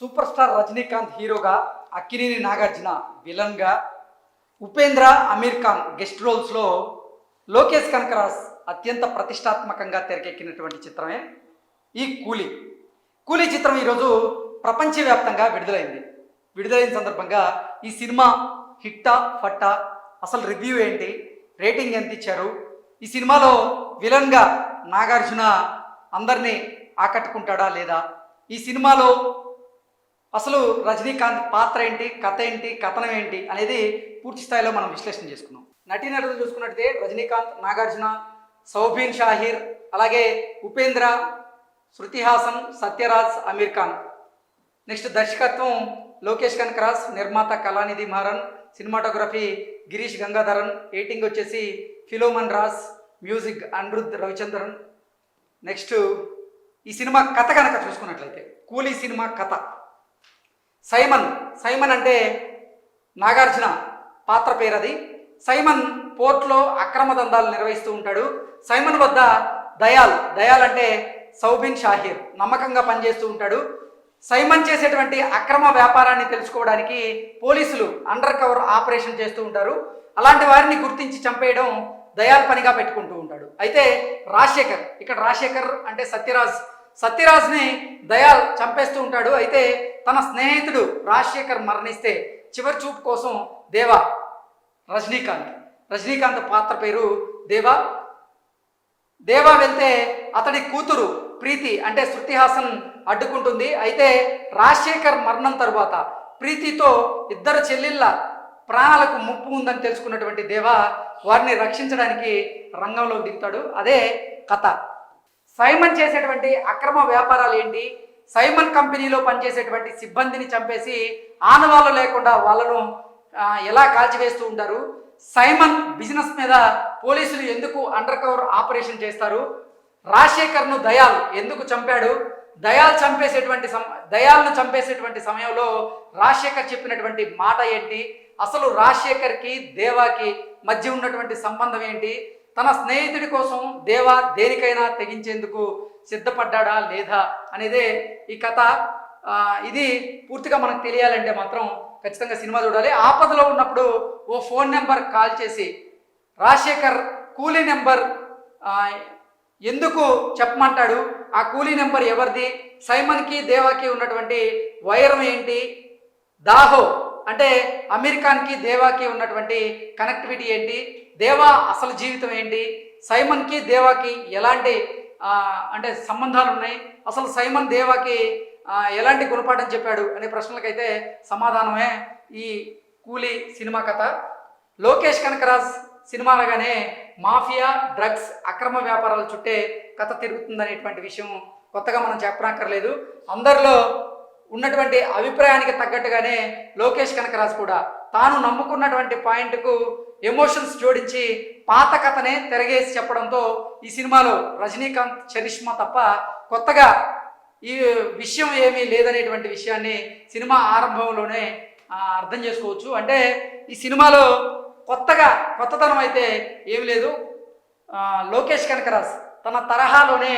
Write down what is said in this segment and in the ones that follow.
Super star Rajinikanth హీరోగా అక్కినేని నాగార్జున విలన్గా Upendra Aamir Khan guest రోల్స్లో లోకేష్ కనకరాజ్ అత్యంత ప్రతిష్టాత్మకంగా తెరకెక్కినటువంటి చిత్రమే ఈ కూలీ. కూలీ చిత్రం ఈరోజు ప్రపంచవ్యాప్తంగా విడుదలైంది. విడుదలైన సందర్భంగా ఈ సినిమా హిట్టా ఫట్టా అసలు రివ్యూ ఏంటి రేటింగ్ ఎంత ఇచ్చారు ఈ సినిమాలో విలన్గా నాగార్జున అందరినీ ఆకట్టుకుంటాడా లేదా ఈ సినిమాలో అసలు రజనీకాంత్ పాత్ర ఏంటి కథ ఏంటి కథనం ఏంటి అనేది పూర్తి స్థాయిలో మనం విశ్లేషణ చేసుకున్నాం. నటీనటులు చూసుకున్నట్టయితే రజనీకాంత్ నాగార్జున సౌబీన్ షాహీర్ అలాగే ఉపేంద్ర శృతి హాసన్ సత్యరాజ్ అమీర్ ఖాన్. నెక్స్ట్ దర్శకత్వం లోకేష్ కనకరాజ్ నిర్మాత కళానిధి మారన్ సినిమాటోగ్రఫీ గిరీష్ గంగాధరన్ ఎయిటింగ్ వచ్చేసి ఫిలోమన్ రాజ్ మ్యూజిక్ అనిరుద్ రవిచంద్రన్. నెక్స్ట్ ఈ సినిమా కథ కనుక చూసుకున్నట్లయితే కూలీ సినిమా కథ. సైమన్ సైమన్ అంటే నాగార్జున పాత్ర పేరు అది సైమన్ పోర్ట్లో అక్రమ దందాలు నిర్వహిస్తూ ఉంటాడు. సైమన్ వద్ద దయాల్ దయాల్ అంటే సౌబిన్ షాహీర్ నమ్మకంగా పనిచేస్తూ ఉంటాడు. సైమన్ చేసేటువంటి అక్రమ వ్యాపారాన్ని తెలుసుకోవడానికి పోలీసులు అండర్ కవర్ ఆపరేషన్ చేస్తూ ఉంటారు. అలాంటి వారిని గుర్తించి చంపేయడం దయాల్ పనిగా పెట్టుకుంటూ ఉంటాడు. అయితే రాజశేఖర్ ఇక్కడ రాజశేఖర్ అంటే సత్యరాజ్ సత్యరాజ్ని దయాల్ చంపేస్తూ ఉంటాడు. అయితే తన స్నేహితుడు రాజశేఖర్ మరణిస్తే చివరి చూపు కోసం దేవా రజనీకాంత్. రజనీకాంత్ పాత్ర పేరు దేవా. దేవా వెళ్తే అతడి కూతురు ప్రీతి అంటే శృతి హాసన్ అడ్డుకుంటుంది. అయితే రాజశేఖర్ మరణం తరువాత ప్రీతితో ఇద్దరు చెల్లెళ్ళ ప్రాణాలకు ముప్పు ఉందని తెలుసుకున్నటువంటి దేవా వారిని రక్షించడానికి రంగంలో దిగుతాడు. అదే కథ. సైమన్ చేసేటువంటి అక్రమ వ్యాపారాలు ఏంటి? సైమన్ కంపెనీలో పనిచేసేటువంటి సిబ్బందిని చంపేసి ఆనవాళ్ళు లేకుండా వాళ్ళను ఎలా కాల్చివేస్తూ ఉంటారు? సైమన్ బిజినెస్ మీద పోలీసులు ఎందుకు అండర్ కవర్ ఆపరేషన్ చేస్తారు? రాజశేఖర్ను దయాల్ ఎందుకు చంపాడు? దయాల్ చంపేసేటువంటి సమ దయాల్ను చంపేసేటువంటి సమయంలో రాజశేఖర్ చెప్పినటువంటి మాట ఏంటి? అసలు రాజశేఖర్కి దేవాకి మధ్య ఉన్నటువంటి సంబంధం ఏంటి? తన స్నేహితుడి కోసం దేవా దేనికైనా తెగించేందుకు సిద్ధపడ్డాడా లేదా అనేదే ఈ కథ. ఇది పూర్తిగా మనకు తెలియాలంటే మాత్రం ఖచ్చితంగా సినిమా చూడాలి. ఆపదలో ఉన్నప్పుడు ఓ ఫోన్ నెంబర్ కాల్ చేసి రాజశేఖర్ కూలీ నెంబర్ ఎందుకు చెప్పమంటాడు? ఆ కూలీ నెంబర్ ఎవరిది? సైమన్కి దేవాకి ఉన్నటువంటి వైరం ఏంటి? దాహో అంటే అమెరికాన్కి దేవాకి ఉన్నటువంటి కనెక్టివిటీ ఏంటి? దేవా అసలు జీవితం ఏంటి? సైమన్కి దేవాకి ఎలాంటి అంటే సంబంధాలు ఉన్నాయి? అసలు సైమన్ దేవాకి ఎలాంటి గుణపాఠం చెప్పాడు అనే ప్రశ్నలకైతే సమాధానమే ఈ కూలీ సినిమా కథ. లోకేష్ కనకరాజ్ సినిమా అనగానే మాఫియా డ్రగ్స్ అక్రమ వ్యాపారాల చుట్టే కథ తిరుగుతుందనేటువంటి విషయం కొత్తగా మనం చెప్పనక్కర్లేదు. అందరిలో ఉన్నటువంటి అభిప్రాయానికి తగ్గట్టుగానే లోకేష్ కనకరాజ్ కూడా తాను నమ్ముకున్నటువంటి పాయింట్కు ఎమోషన్స్ జోడించి పాత కథనే తిరగేసి చెప్పడంతో ఈ సినిమాలో రజనీకాంత్ చరిష్మా తప్ప కొత్తగా ఈ విషయం ఏమీ లేదనేటువంటి విషయాన్ని సినిమా ఆరంభంలోనే అర్థం చేసుకోవచ్చు. అంటే ఈ సినిమాలో కొత్తగా కొత్తతనం అయితే ఏమి లేదు. లోకేష్ కనకరాజ్ తన తరహాలోనే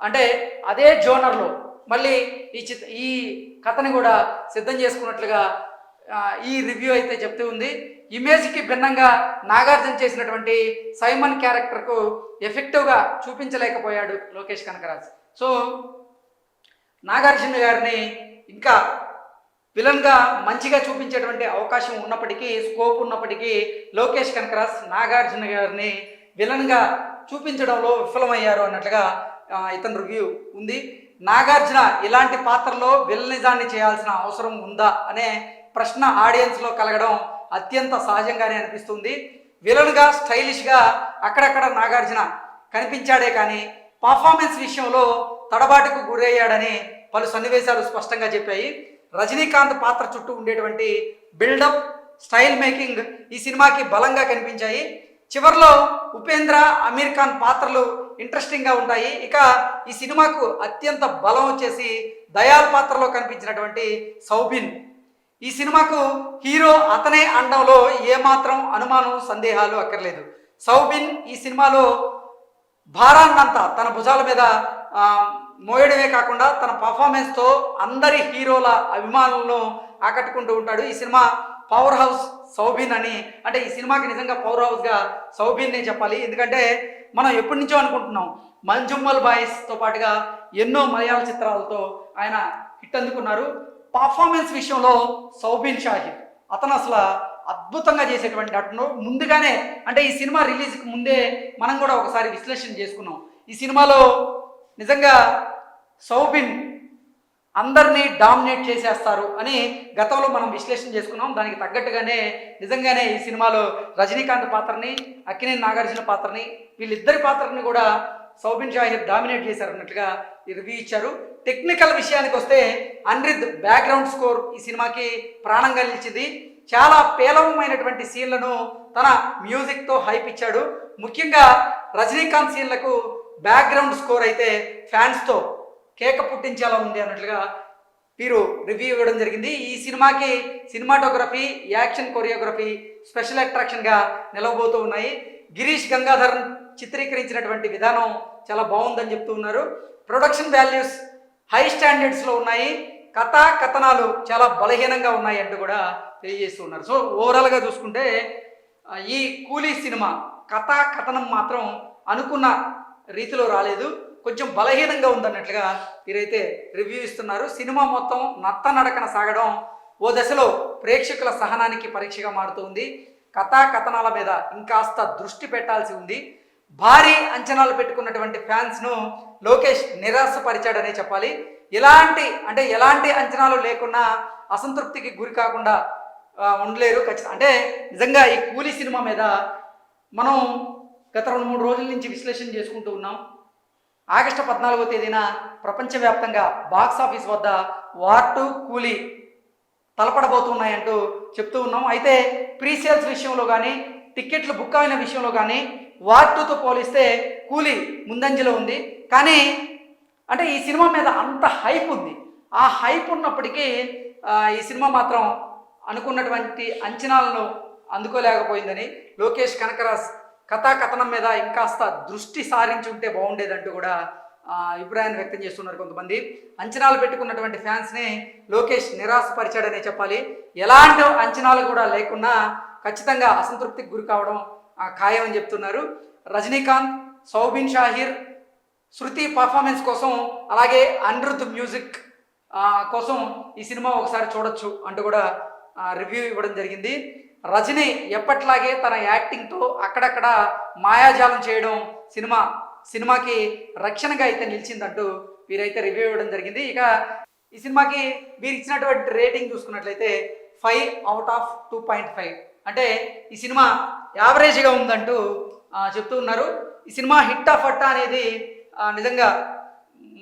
అంటే అదే జోనర్లో మళ్ళీ ఈ చిత్ ఈ కథని కూడా సిద్ధం చేసుకున్నట్లుగా ఈ రివ్యూ అయితే చెప్తూ ఉంది. ఇమేజ్కి భిన్నంగా నాగార్జున చేసినటువంటి సైమన్ క్యారెక్టర్కు ఎఫెక్టివ్గా చూపించలేకపోయాడు లోకేష్ కనకరాజ్. సో నాగార్జున గారిని ఇంకా విలన్గా మంచిగా చూపించేటువంటి అవకాశం ఉన్నప్పటికీ స్కోప్ ఉన్నప్పటికీ లోకేష్ కనకరాజ్ నాగార్జున గారిని విలన్గా చూపించడంలో విఫలమయ్యారు అన్నట్లుగా ఇతని రివ్యూ ఉంది. నాగార్జున ఇలాంటి పాత్రలో విలనిజాన్ని చేయాల్సిన అవసరం ఉందా అనే ప్రశ్న ఆడియన్స్లో కలగడం అత్యంత సహజంగానే అనిపిస్తుంది. విలన్గా స్టైలిష్గా అక్కడక్కడ నాగార్జున కనిపించాడే కానీ పర్ఫార్మెన్స్ విషయంలో తడబాటుకు గురయ్యాడని పలు సన్నివేశాలు స్పష్టంగా చెప్పాయి. రజనీకాంత్ పాత్ర చుట్టూ ఉండేటువంటి బిల్డప్ స్టైల్ మేకింగ్ ఈ సినిమాకి బలంగా కనిపించాయి. చివరిలో ఉపేంద్ర అమీర్ ఖాన్ పాత్రలు ఇంట్రెస్టింగ్గా ఉంటాయి. ఇక ఈ సినిమాకు అత్యంత బలం వచ్చేసి దయాల్ పాత్రలో కనిపించినటువంటి సౌబిన్. ఈ సినిమాకు హీరో అతనే అండంలో ఏమాత్రం అనుమానం సందేహాలు అక్కర్లేదు. సౌబిన్ ఈ సినిమాలో భారాన్నంతా తన భుజాల మీద మోయడమే కాకుండా తన పర్ఫార్మెన్స్తో అందరి హీరోల అభిమానులను ఆకట్టుకుంటూ ఉంటాడు. ఈ సినిమా పవర్ హౌస్ సౌబిన్ అని అంటే ఈ సినిమాకి నిజంగా పవర్ హౌస్గా సౌబిన్నే చెప్పాలి. ఎందుకంటే మనం ఎప్పటి నుంచో అనుకుంటున్నాం. మంజుమ్మల్ బాయ్స్తో పాటుగా ఎన్నో మలయాళ చిత్రాలతో ఆయన హిట్ అందుకున్నారు. పర్ఫార్మెన్స్ విషయంలో సౌబిన్ షాహిద్ అతను అసలు అద్భుతంగా చేసేటువంటి నటుడు. ముందుగానే అంటే ఈ సినిమా రిలీజ్కి ముందే మనం కూడా ఒకసారి విశ్లేషణ చేసుకున్నాం. ఈ సినిమాలో నిజంగా సౌబిన్ అందరినీ డామినేట్ చేసేస్తారు అని గతంలో మనం విశ్లేషణ చేసుకున్నాం. దానికి తగ్గట్టుగానే నిజంగానే ఈ సినిమాలో రజనీకాంత్ పాత్రని అక్కినేని నాగార్జున పాత్రని వీళ్ళిద్దరి పాత్రని కూడా సౌబిన్ షాహిద్ డామినేట్ చేశారు అన్నట్లుగా రివ్యూ ఇచ్చారు టెక్నికల్ విషయానికి వస్తే అన్రిద్ బ్యాక్గ్రౌండ్ స్కోర్ ఈ సినిమాకి ప్రాణంగా నిలిచింది చాలా పేలవమైనటువంటి సీన్లను తన మ్యూజిక్తో హైప్ ఇచ్చాడు. ముఖ్యంగా రజనీకాంత్ సీన్లకు బ్యాక్గ్రౌండ్ స్కోర్ అయితే ఫ్యాన్స్తో కేక పుట్టించేలా ఉంది అన్నట్లుగా వీరు రివ్యూ ఇవ్వడం జరిగింది. ఈ సినిమాకి సినిమాటోగ్రఫీ యాక్షన్ కొరియోగ్రఫీ స్పెషల్ అట్రాక్షన్గా నిలవబోతూ ఉన్నాయి. గిరీష్ గంగాధర్ చిత్రీకరించినటువంటి విధానం చాలా బాగుందని చెప్తూ ఉన్నారు. ప్రొడక్షన్ వాల్యూస్ హై స్టాండర్డ్స్లో ఉన్నాయి. కథా కథనాలు చాలా బలహీనంగా ఉన్నాయి అంటూ కూడా తెలియజేస్తూ ఉన్నారు. సో ఓవరాల్గా చూసుకుంటే ఈ కూలీ సినిమా కథా కథనం మాత్రం అనుకున్న రీతిలో రాలేదు. కొంచెం బలహీనంగా ఉందన్నట్లుగా వీరైతే రివ్యూ ఇస్తున్నారు. సినిమా మొత్తం నత్త నడకన సాగడం ఓ దశలో ప్రేక్షకుల సహనానికి పరీక్షగా మారుతుంది. కథా కథనాల మీద ఇంకాస్త దృష్టి పెట్టాల్సి ఉంది. భారీ అంచనాలు పెట్టుకున్నటువంటి ఫ్యాన్స్ను లోకేష్ నిరాశపరిచాడనే చెప్పాలి. ఎలాంటి అంటే ఎలాంటి అంచనాలు లేకున్నా అసంతృప్తికి గురి కాకుండా ఉండలేరు. ఖచ్చితంగా అంటే నిజంగా ఈ కూలీ సినిమా మీద మనం గత రెండు మూడు రోజుల నుంచి విశ్లేషణ చేసుకుంటూ ఉన్నాం. ఆగస్టు పద్నాలుగో తేదీన ప్రపంచవ్యాప్తంగా బాక్స్ ఆఫీస్ వద్ద వార్ టు కూలీ తలపడబోతున్నాయంటూ చెప్తూ ఉన్నాం. అయితే ప్రీ సేల్స్ విషయంలో కానీ టిక్కెట్లు బుక్ అయిన విషయంలో కానీ వార్ టూతో పోలిస్తే కూలీ ముందంజలో ఉంది. కానీ అంటే ఈ సినిమా మీద అంత హైప్ ఉంది. ఆ హైప్ ఉన్నప్పటికీ ఈ సినిమా మాత్రం అనుకున్నటువంటి అంచనాలను అందుకోలేకపోయిందని లోకేష్ కనకరాజ్ కథాకథనం మీద ఇంకాస్త దృష్టి సారించి ఉంటే బాగుండేదంటూ కూడా అభిప్రాయాన్ని వ్యక్తం చేస్తున్నారు కొంతమంది. అంచనాలు పెట్టుకున్నటువంటి ఫ్యాన్స్ని లోకేష్ నిరాశపరిచాడనే చెప్పాలి. ఎలాంటి అంచనాలు కూడా లేకున్నా ఖచ్చితంగా అసంతృప్తికి గురి కావడం ఖాయం అని చెప్తున్నారు. రజనీకాంత్ సౌబిన్ షాహిర్ శృతి పర్ఫార్మెన్స్ కోసం అలాగే అనిరుద్ మ్యూజిక్ కోసం ఈ సినిమా ఒకసారి చూడొచ్చు అంటూ కూడా రివ్యూ ఇవ్వడం జరిగింది. రజనీ ఎప్పట్లాగే తన యాక్టింగ్తో అక్కడక్కడ మాయాజాలం చేయడం సినిమా సినిమాకి రక్షణగా అయితే నిలిచిందంటూ వీరైతే రివ్యూ ఇవ్వడం జరిగింది. ఇక ఈ సినిమాకి వీరు ఇచ్చినటువంటి రేటింగ్ చూసుకున్నట్లయితే five out of two point five అంటే ఈ సినిమా యావరేజ్గా ఉందంటూ చెప్తూ ఉన్నారు. ఈ సినిమా హిట్ ఆఫ్ అట్టా అనేది నిజంగా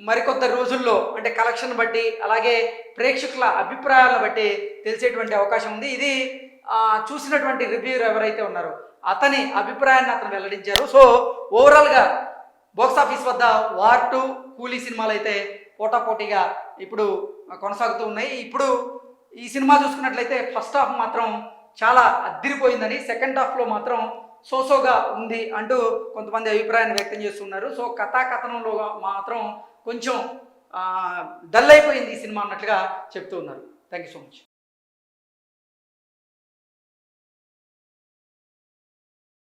మరికొత్త రోజుల్లో అంటే కలెక్షన్ బట్టి అలాగే ప్రేక్షకుల అభిప్రాయాలను బట్టి తెలిసేటువంటి అవకాశం ఉంది. ఇది చూసినటువంటి రివ్యూర్ ఎవరైతే ఉన్నారో అతని అభిప్రాయాన్ని అతను వెల్లడించారు. సో ఓవరాల్గా బాక్స్ ఆఫీస్ వద్ద వార్ టు కూలీ సినిమాలు అయితే పోటాపోటీగా ఇప్పుడు కొనసాగుతూ ఉన్నాయి. ఇప్పుడు ఈ సినిమా చూసుకున్నట్లయితే ఫస్ట్ హాఫ్ మాత్రం చాలా అద్దిరిపోయిందని సెకండ్ హాఫ్లో మాత్రం సోసోగా ఉంది అంటూ కొంతమంది అభిప్రాయాన్ని వ్యక్తం చేస్తున్నారు. సో కథాకథనంలో మాత్రం కొంచెం డల్ అయిపోయింది ఈ సినిమా అన్నట్లుగా చెప్తూ ఉన్నారు. Thank you so much